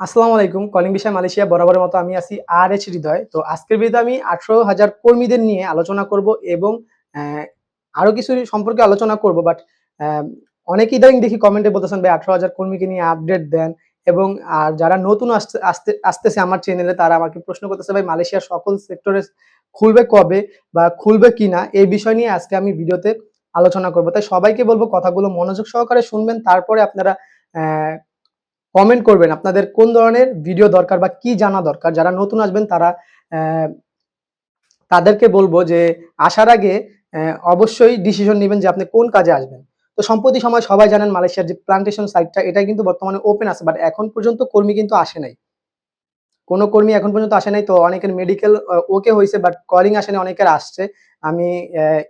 আসসালামু আলাইকুম। কলিং বিষয় মালয়েশিয়া বরাবরের মতো আমি আছি আর এইচ হৃদয়। তো আজকের ভিডিওতে আমি আঠারো হাজার কর্মীদের নিয়ে আলোচনা করব এবং আরও আরও কিছু সম্পর্কে আলোচনা করব। বাট অনেক ইদানিং দেখি কমেন্টে বলতেছেন, ভাই, আঠারো হাজার কর্মীকে নিয়ে আপডেট দেন। এবং, আর যারা নতুন আসতে আসতে, আসতেছে আমার চ্যানেলে তারা আমাকে প্রশ্ন করতেছে, ভাই, মালয়েশিয়ার সকল সেক্টরে খুলবে কবে বা খুলবে কিনা? এই বিষয় নিয়ে আজকে আমি ভিডিওতে আলোচনা করব। তাই সবাইকে বলব, কথাগুলো মনোযোগ সহকারে শুনবেন। তারপরে আপনারা কমেন্ট করবেন আপনাদের কোন ধরনের ভিডিও দরকার বা কি জানা দরকার। যারা নতুন আসবেন তারা তাদেরকে বলব যে আসার আগে অবশ্যই ডিসিশন নেবেন যে আপনি কোন কাজে আসবেন। তো সম্প্রতি সময় সবাই জানেন মালয়েশিয়ার যে প্লান্টেশন সাইটটা এটা কিন্তু বর্তমানে ওপেন আছে বাট এখন পর্যন্ত কর্মী কিন্তু আসে নাই। কোনো কর্মী এখন পর্যন্ত আসে নাই, তো অনেকের মেডিকেল ওকে হয়েছে বাট কলিং আসেনি অনেকের আসছে। আমি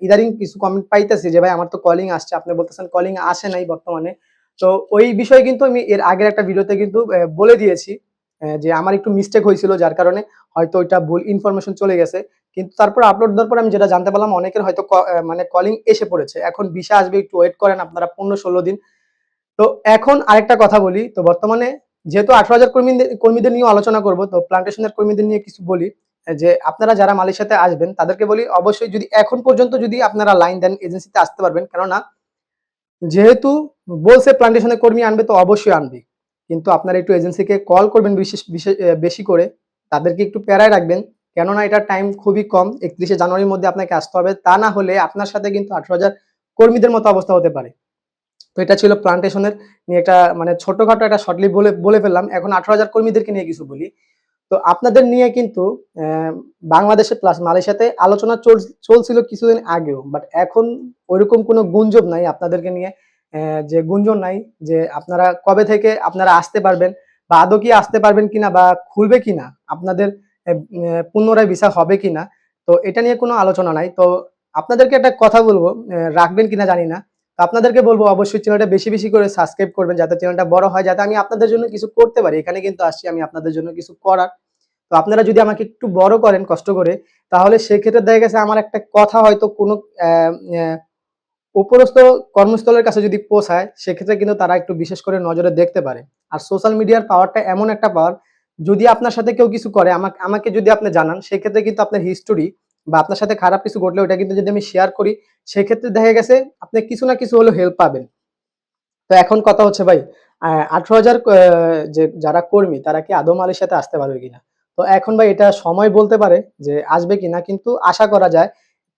ইদারিং কিছু কমেন্ট পাইতেছি যে, ভাই, আমার তো কলিং আসছে। আপনি বলতেছেন কলিং আসে নাই বর্তমানে। তো ওই বিষয়ে কিন্তু আমি এর আগের একটা ভিডিওতে কিন্তু বলে দিয়েছি যে আমার একটু মিস্টেক হয়েছিল, যার কারণে হয়তো ওইটা ভুল ইনফরমেশন চলে গেছে। কিন্তু তারপর আপলোড দেওয়ার পর আমি যেটা জানতে পারলাম, অনেকের হয়তো মানে কলিং এসে পড়েছে। এখন ভিসা আসবে, একটু ওয়েট করেন আপনারা পনেরো ষোলো দিন। তো এখন আরেকটা কথা বলি, তো বর্তমানে যেহেতু আঠারো হাজার কর্মীদের কর্মীদের নিয়ে আলোচনা করব, তো প্লান্টেশনের কর্মীদের নিয়ে কিছু বলি যে আপনারা যারা মালয়েশিয়াতে আসবেন, তাদেরকে বলি, অবশ্যই যদি এখন পর্যন্ত যদি আপনারা লাইন দেন এজেন্সিতে আসতে পারবেন। কেননা যেহেতু বলছে প্লান্টেশনের কর্মী আনবে তো অবশ্যই আনবে। কিন্তু আপনারা একটু এজেন্সিকে কল করবেন বিশেষ বিশেষ বেশি করে। তাদেরকে একটু প্যারায় রাখবেন। কেননা এটা টাইম খুবই কম। একত্রিশে জানুয়ারির মধ্যে আপনাকে আসতে হবে। তা না হলে আপনার সাথে কিন্তু আঠারো হাজার কর্মীদের মতো অবস্থা হতে পারে। তো এটা ছিল প্লান্টেশনের নিয়ে একটা মানে ছোটখাটো একটা শর্টলি বলে বলে ফেললাম। এখন আঠারো হাজার কর্মীদেরকে নিয়ে কিছু বলি। তো আপনাদের নিয়ে কিন্তু বাংলাদেশে প্লাস মালয়েশিয়াতে আলোচনা চল- চলছিল কিছুদিন আগেও বাট এখন ওইরকম কোনো গুঞ্জন নাই আপনাদেরকে নিয়ে যে গুঞ্জন নাই যে আপনারা কবে থেকে আপনারা আসতে পারবেন বা আদৌ কি আসতে পারবেন কিনা বা খুলবে কিনা, আপনাদের পুনরায় ভিসা হবে কিনা, তো এটা নিয়ে কোনো আলোচনা নাই। তো আপনাদেরকে একটা কথা বলব রাখবেন কিনা জানি না আপনাদেরকে বলব, অবশ্যই চ্যানেলটা বেশি বেশি করে সাবস্ক্রাইব করবেন যাতে চ্যানেলটা বড় হয়, যাতে আমি আপনাদের জন্য কিছু করতে পারি। এখানে কিন্তু আসছি আমি আপনাদের জন্য কিছু করার। তো আপনারা যদি আমাকে একটু বড় করেন, কষ্ট করে, তাহলে সেক্ষেত্রে দেখা গেছে আমার একটা কথা হয়তো কোনো উপরস্থ কর্মস্থলের কাছে যদি পৌঁছায়, সেক্ষেত্রে কিন্তু তারা একটু বিশেষ করে নজরে দেখতে পারে। আর সোশ্যাল মিডিয়ার পাওয়ারটা এমন একটা পাওয়ার যদি আপনার সাথে কেউ কিছু করে, আমাকে যদি আপনি জানান, সেক্ষেত্রে কিন্তু আপনার হিস্টোরি বা আপনার সাথে খারাপ কিছু ঘটলে ওটা কিন্তু যদি আমি শেয়ার করি, সেক্ষেত্রে দেখা গেছে আপনি কিছু না কিছু হলেও হেল্প পাবেন। তো এখন কথা হচ্ছে ভাই আঠারো হাজার যে যারা কর্মী, তারা কি আদৌ মালয়েশিয়াতে আসতে পারবে কিনা? তো এখন ভাই এটা সময় বলতে পারে যে আসবে কিনা, কিন্তু আশা করা যায়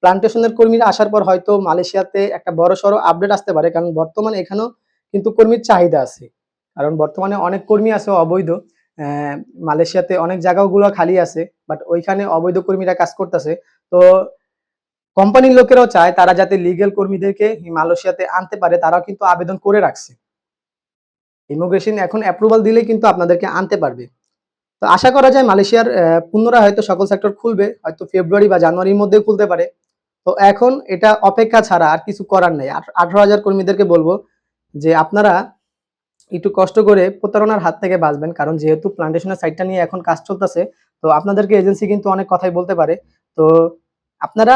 প্লান্টেশনের কর্মীরা আসার পর হয়তো মালয়েশিয়াতে একটা বড় সড়ো আপডেট আসতে পারে, কারণ বর্তমানে এখানেও কিন্তু কর্মীর চাহিদা আছে। কারণ বর্তমানে অনেক কর্মী আছে অবৈধ। মালয়েশিয়াতে অনেক জায়গাগুলো খালি আছে বাট ওইখানে অবৈধ কর্মীরা কাজ করতেছে। তো কোম্পানির লোকেরাও চায় তারা যাতে লিগেল কর্মীদেরকে মালয়েশিয়াতে আনতে পারে, তারাও কিন্তু আবেদন করে রাখছে। ইমিগ্রেশন এখন অ্যাপ্রুভাল দিলে কিন্তু আপনাদেরকে আনতে পারবে। তো আশা করা যায় মালয়েশিয়ার পুনরায় হয়তো সকল সেক্টর খুলবে, হয়তো ফেব্রুয়ারি বা জানুয়ারির মধ্যে খুলতে পারে। তো এখন এটা অপেক্ষা ছাড়া আর কিছু করার নেই। আঠারো হাজার কর্মীদেরকে বলব যে আপনারা একটু কষ্ট করে প্রতারণার হাত থেকে বাঁচবেন, কারণ যেহেতু প্লান্টেশনের সাইটটা নিয়ে এখন কাজ চলতেছে, তো আপনাদেরকে এজেন্সি কিন্তু অনেক কথাই বলতে পারে। তো আপনারা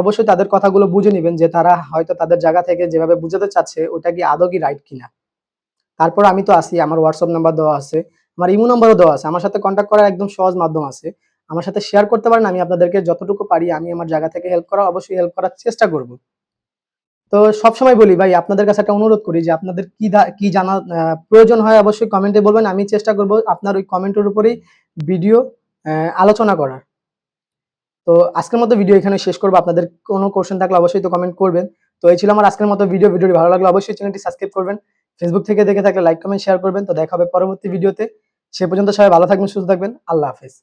অবশ্যই তাদের কথাগুলো বুঝে নেবেন যে তারা হয়তো তাদের জায়গা থেকে যেভাবে বুঝাতে চাচ্ছে, ওটা কি আদৌ কি রাইট কিনা। তারপর আমি তো আছি, আমার হোয়াটসঅ্যাপ নাম্বার দেওয়া আছে, আমার ইমো নাম্বারও দেওয়া আছে, আমার সাথে কন্ট্যাক্ট করার একদম সহজ মাধ্যম আছে। আমার সাথে শেয়ার করতে পারেন, আমি আপনাদেরকে যতটুকু পারি, আমি আমার জায়গা থেকে হেল্প করা অবশ্যই হেল্প করার চেষ্টা করব। তো সবসময় বলি, ভাই, আপনাদের কাছে একটা অনুরোধ করি যে আপনাদের কি কি জানা প্রয়োজন হয় অবশ্যই কমেন্টে বলবেন। আমি চেষ্টা করব আপনার ওই কমেন্টের উপরেই ভিডিও আলোচনা করার। তো আজকের মতো ভিডিও এখানে শেষ করব। আপনাদের কোনো কোশ্চেন থাকলে অবশ্যই তো কমেন্ট করবেন। তো এই ছিল আমার আজকের মতো ভিডিও ভিডিওটি ভালো লাগলে অবশ্যই চ্যানেলটি সাবস্ক্রাইব করবেন। ফেসবুক থেকে দেখে থাকলে লাইক কমেন্ট শেয়ার করবেন। তো দেখা হবে পরবর্তী ভিডিওতে সে পর্যন্ত সবাই ভালো থাকবেন, সুস্থ থাকবেন। আল্লাহ হাফেজ।